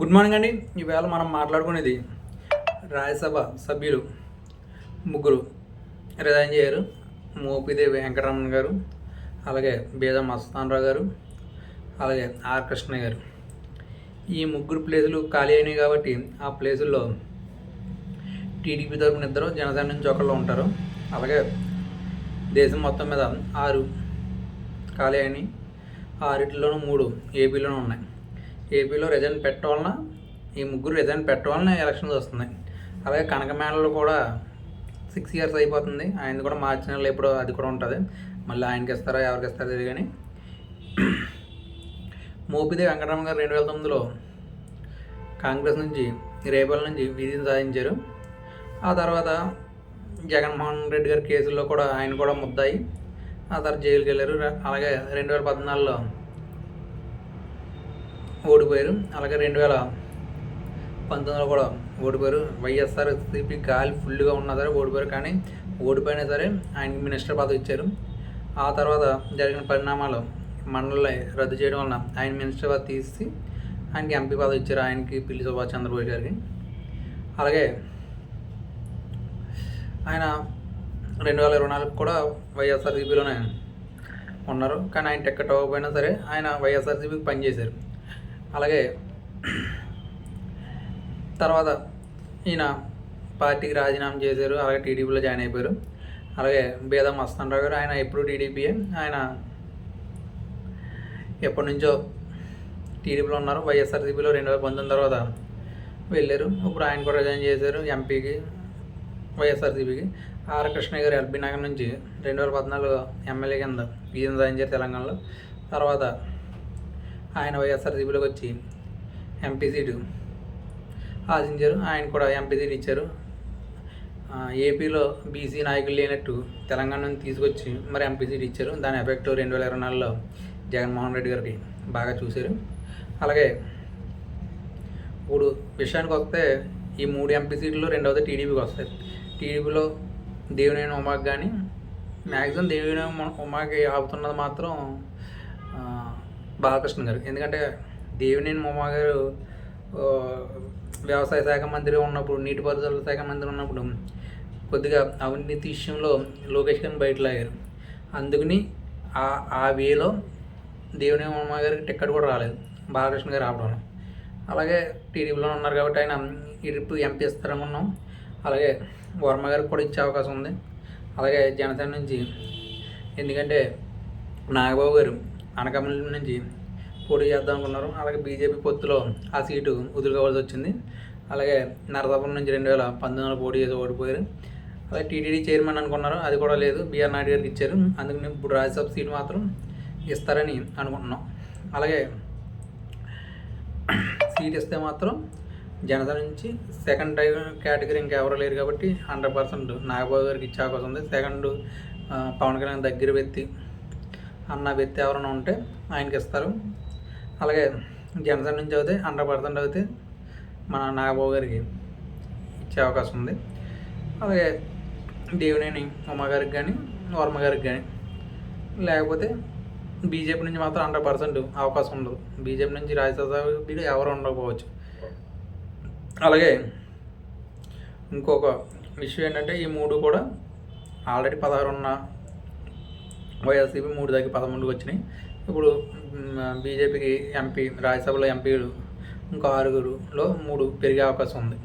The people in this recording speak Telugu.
గుడ్ మార్నింగ్ అండి. ఈవేళ మనం మాట్లాడుకునేది రాజ్యసభ సభ్యులు ముగ్గురు. రిజైన్ చేయరు. మోపిదేవి వెంకటరమణ గారు అలాగే బేదం మస్తానరావు గారు అలాగే ఆర్ కృష్ణ గారు. ఈ ముగ్గురు ప్లేసులు ఖాళీ అయినాయి కాబట్టి ఆ ప్లేసుల్లో టీడీపీ తరపున ఇద్దరు జనసేన నుంచి ఒకళ్ళు ఉంటారు. అలాగే దేశం మొత్తం మీద ఆరు ఖాళీ అయినాయి. ఆరిటిలోనూ మూడు ఏపీలోనూ ఉన్నాయి. ఏపీలో రిజైన్ పెట్టవాలన ఈ ముగ్గురు రిజైన్ పెట్టవాలన ఎలక్షన్స్ వస్తున్నాయి. అలాగే కనకమేడలో కూడా సిక్స్ ఇయర్స్ అయిపోతుంది. ఆయన కూడా మార్చి నెలలో ఎప్పుడో అది కూడా ఉంటుంది. మళ్ళీ ఆయనకి ఇస్తారా ఎవరికి ఇస్తారో తెలియదు కానీ. మోపిదే వెంకటరమణ గారు రెండు వేల తొమ్మిదిలో కాంగ్రెస్ నుంచి రేపల్ నుంచి విధిని సాధించారు. ఆ తర్వాత జగన్మోహన్ రెడ్డి గారి కేసుల్లో కూడా ఆయన కూడా ముద్దాయి. ఆ తర్వాత జైలుకి వెళ్ళారు అలాగే రెండు వేల పద్నాలుగులో ఓడిపోయారు. అలాగే రెండు వేల పంతొమ్మిదిలో కూడా ఓడిపోయారు. వైఎస్ఆర్ సిపి గాలి ఫుల్గా ఉన్నా సరే ఓడిపోయారు. కానీ ఓడిపోయినా సరే ఆయనకి మినిస్టర్ పదవి ఇచ్చారు. ఆ తర్వాత జరిగిన పరిణామాలు మండలి రద్దు చేయడం వలన ఆయన మినిస్టర్ పదవి తీసి ఆయనకి ఎంపీ పదవి ఇచ్చారు. ఆయనకి పిల్లి సుభాష్ చంద్రబోస్ గారికి. అలాగే ఆయన రెండు వేల ఇరవై నాలుగు కూడా వైఎస్ఆర్సీపీలోనే ఉన్నారు. కానీ ఆయన టికెట్ అవ్వకపోయినా సరే ఆయన వైఎస్ఆర్సీపీకి పనిచేశారు. అలాగే తర్వాత ఈయన పార్టీకి రాజీనామా చేశారు అలాగే టీడీపీలో జాయిన్ అయిపోయారు. అలాగే బేదం మస్తానరావు గారు ఆయన ఎప్పుడు టీడీపీయే ఆయన ఎప్పటి నుంచో టీడీపీలో ఉన్నారు. వైఎస్ఆర్సీపీలో రెండు వేల పంతొమ్మిది తర్వాత వెళ్ళారు. ఇప్పుడు ఆయన కూడా రిజైన్ చేశారు ఎంపీకి వైఎస్ఆర్సీపీకి. ఆర్ కృష్ణ గారు ఎల్బీ నగర్ నుంచి రెండు వేల పద్నాలుగు ఎమ్మెల్యే కింద విజయం సాధించారు తెలంగాణలో. తర్వాత ఆయన వైఎస్ఆర్సీపీలోకి వచ్చి ఎంపీ సీటు ఆశించారు. ఆయన కూడా ఎంపీ సీట్ ఇచ్చారు. ఏపీలో బీసీ నాయకులు లేనట్టు తెలంగాణ నుంచి తీసుకొచ్చి మరి ఎంపీ సీట్ ఇచ్చారు. దాని ఎఫెక్ట్ రెండు వేల ఇరవై నాలుగులో జగన్మోహన్ రెడ్డి గారికి బాగా చూశారు. అలాగే ఇప్పుడు విషయానికి వస్తే ఈ మూడు ఎంపీ సీట్లు రెండవది టీడీపీకి వస్తాయి. టీడీపీలో దేవినేని ఉమాకి కానీ మ్యాక్సిమం దేవినేని ఉమాకి ఆపుతున్నది మాత్రం బాలకృష్ణ గారు. ఎందుకంటే దేవినేని ఉమా గారు వ్యవసాయ శాఖ మంత్రి ఉన్నప్పుడు నీటిపారుదల శాఖ మంత్రి ఉన్నప్పుడు కొద్దిగా అవినీతి విషయంలో లోకేష్ గారిని బయటలాగారు అందుకని ఆ ఆ వేలో దేవుని ఉమా గారికి టిక్కెట్ కూడా రాలేదు బాలకృష్ణ గారు రావడం అలాగే టీడీపీలో ఉన్నారు కాబట్టి ఆయన ఇరుపు ఎంపీ ఇస్తారనుకున్నాం అలాగే వర్మ గారికి కూడా ఇచ్చే అవకాశం ఉంది. అలాగే జనసేన నుంచి ఎందుకంటే నాగబాబు గారు అనకాపల్లి నుంచి పోటీ చేద్దాం అనుకున్నారు. అలాగే బీజేపీ పొత్తులో ఆ సీటు వదులుకోవాల్సి వచ్చింది. అలాగే నరసాపురం నుంచి రెండు వేల పంతొమ్మిదిలో పోటీ చేసి ఓడిపోయారు. అలాగే టీటీడీ చైర్మన్ అనుకున్నారు. అది కూడా లేదు. బీఆర్ నాయుడు గారికి ఇచ్చారు. అందుకని ఇప్పుడు రాజ్యసభ సీటు మాత్రం ఇస్తారని అనుకుంటున్నాం. అలాగే సీట్ ఇస్తే మాత్రం జనసేన నుంచి సెకండ్ టైం కేటగిరీ ఇంకెవరు లేరు కాబట్టి హండ్రెడ్ పర్సెంట్ నాగబాబు గారికి ఇచ్చే అవకాశం ఉంది. సెకండ్ పవన్ కళ్యాణ్ దగ్గర వ్యక్తి అన్న వ్యక్తి ఎవరైనా ఉంటే ఆయనకి ఇస్తారు. అలాగే జనసేన నుంచి అయితే హండ్రెడ్ పర్సెంట్ అయితే మన నాగబాబు గారికి ఇచ్చే అవకాశం ఉంది. అలాగే దేవినేని ఉమ్మ గారికి కానీ వర్మ గారికి కానీ లేకపోతే బీజేపీ నుంచి మాత్రం హండ్రెడ్ పర్సెంట్ అవకాశం ఉండదు. బీజేపీ నుంచి రాజ్యసభ ఎవరు ఉండకపోవచ్చు. అలాగే ఇంకొక విషయం ఏంటంటే ఈ మూడు కూడా ఆల్రెడీ పదహారు ఉన్న వైఎస్సీపీ మూడు దగ్గర పదమూడుకి వచ్చినాయి. ఇప్పుడు బీజేపీకి ఎంపీ రాజ్యసభలో ఎంపీలు ఇంకో ఆరుగురులో మూడు పెరిగే అవకాశం ఉంది.